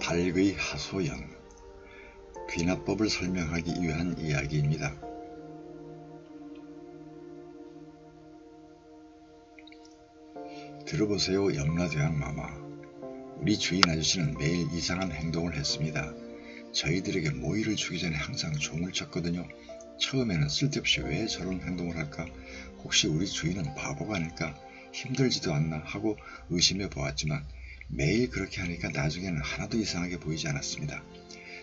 달의 하소연 귀납법을 설명하기 위한 이야기입니다. 들어보세요 염라대왕 마마 우리 주인 아저씨는 매일 이상한 행동을 했습니다. 저희들에게 모이를 주기 전에 항상 종을 쳤거든요. 처음에는 쓸데없이 왜 저런 행동을 할까? 혹시 우리 주인은 바보가 아닐까? 힘들지도 않나 하고 의심해 보았지만 매일 그렇게 하니까 나중에는 하나도 이상하게 보이지 않았습니다.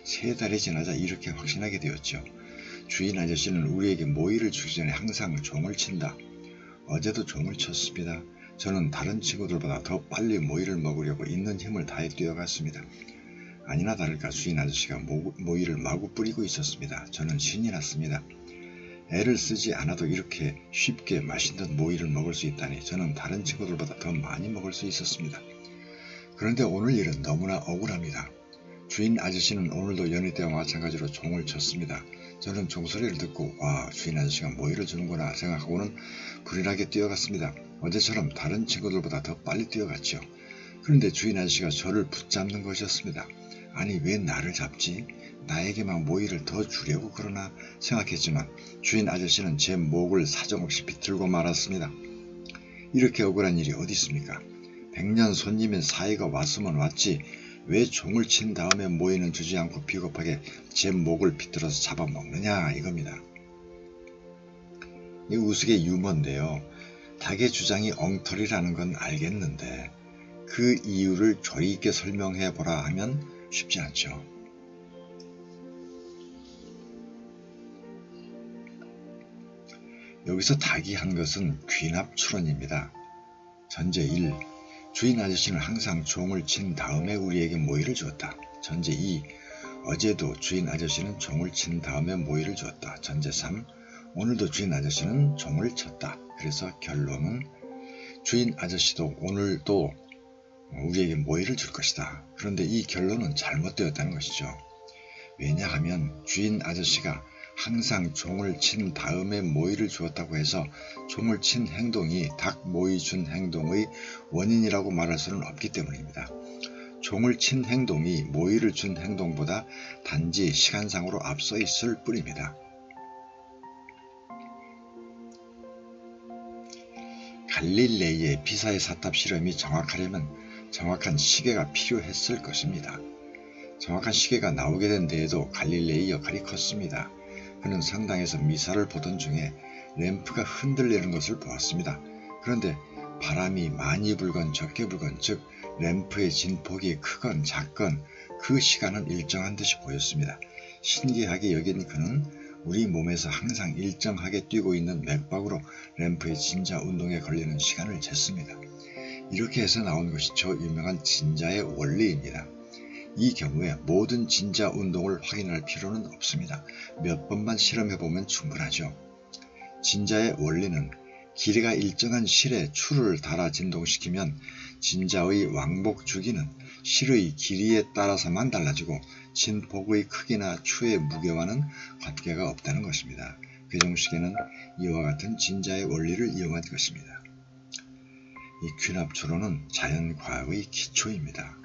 세 달이 지나자 이렇게 확신하게 되었죠. 주인 아저씨는 우리에게 모이를 주기 전에 항상 종을 친다. 어제도 종을 쳤습니다. 저는 다른 친구들보다 더 빨리 모이를 먹으려고 있는 힘을 다해 뛰어갔습니다. 아니나 다를까 주인 아저씨가 모, 모이를 마구 뿌리고 있었습니다. 저는 신이 났습니다. 애를 쓰지 않아도 이렇게 쉽게 맛있는 모이를 먹을 수 있다니 저는 다른 친구들보다 더 많이 먹을 수 있었습니다. 그런데 오늘 일은 너무나 억울합니다. 주인 아저씨는 오늘도 연희 때와 마찬가지로 종을 쳤습니다. 저는 종소리를 듣고 와 주인 아저씨가 모이를 주는구나 생각하고는 불일하게 뛰어갔습니다. 어제처럼 다른 친구들보다 더 빨리 뛰어갔죠. 그런데 주인 아저씨가 저를 붙잡는 것이었습니다. 아니 왜 나를 잡지? 나에게만 모이를 더 주려고 그러나 생각했지만 주인 아저씨는 제 목을 사정없이 비틀고 말았습니다. 이렇게 억울한 일이 어디 있습니까? 백년 손님인 사이가 왔으면 왔지 왜 종을 친 다음에 모이는 주지 않고 비겁하게 제 목을 비틀어서 잡아먹느냐 이겁니다. 이 우스개 유머인데요. 닭의 주장이 엉터리라는 건 알겠는데 그 이유를 조리 있게 설명해 보라 하면 쉽지 않죠. 여기서 닭이 한 것은 귀납 출원입니다. 전제 1. 주인 아저씨는 항상 종을 친 다음에 우리에게 모이를 주었다. 전제 2. 어제도 주인 아저씨는 종을 친 다음에 모이를 주었다. 전제 3. 오늘도 주인 아저씨는 종을 쳤다. 그래서 결론은 주인 아저씨도 오늘도 우리에게 모이를 줄 것이다. 그런데 이 결론은 잘못되었다는 것이죠. 왜냐하면 주인 아저씨가 항상 종을 친 다음에 모이를 주었다고 해서 종을 친 행동이 닭 모이 준 행동의 원인이라고 말할 수는 없기 때문입니다. 종을 친 행동이 모이를 준 행동보다 단지 시간상으로 앞서 있을 뿐입니다. 갈릴레이의 비사의 사탑 실험이 정확하려면 정확한 시계가 필요했을 것입니다. 정확한 시계가 나오게 된 데에도 갈릴레이 역할이 컸습니다. 그는 성당에서 미사를 보던 중에 램프가 흔들리는 것을 보았습니다. 그런데 바람이 많이 불건 적게 불건 즉 램프의 진폭이 크건 작건 그 시간은 일정한 듯이 보였습니다. 신기하게 여긴 그는 우리 몸에서 항상 일정하게 뛰고 있는 맥박으로 램프의 진자 운동에 걸리는 시간을 쟀습니다. 이렇게 해서 나온 것이 저 유명한 진자의 원리입니다. 이 경우에 모든 진자 운동을 확인할 필요는 없습니다. 몇 번만 실험해보면 충분하죠. 진자의 원리는 길이가 일정한 실에 추를 달아 진동시키면 진자의 왕복 주기는 실의 길이에 따라서만 달라지고 진폭의 크기나 추의 무게와는 관계가 없다는 것입니다. 괴종시계는 이와 같은 진자의 원리를 이용한 것입니다. 이 귀납추론은 자연과학의 기초입니다.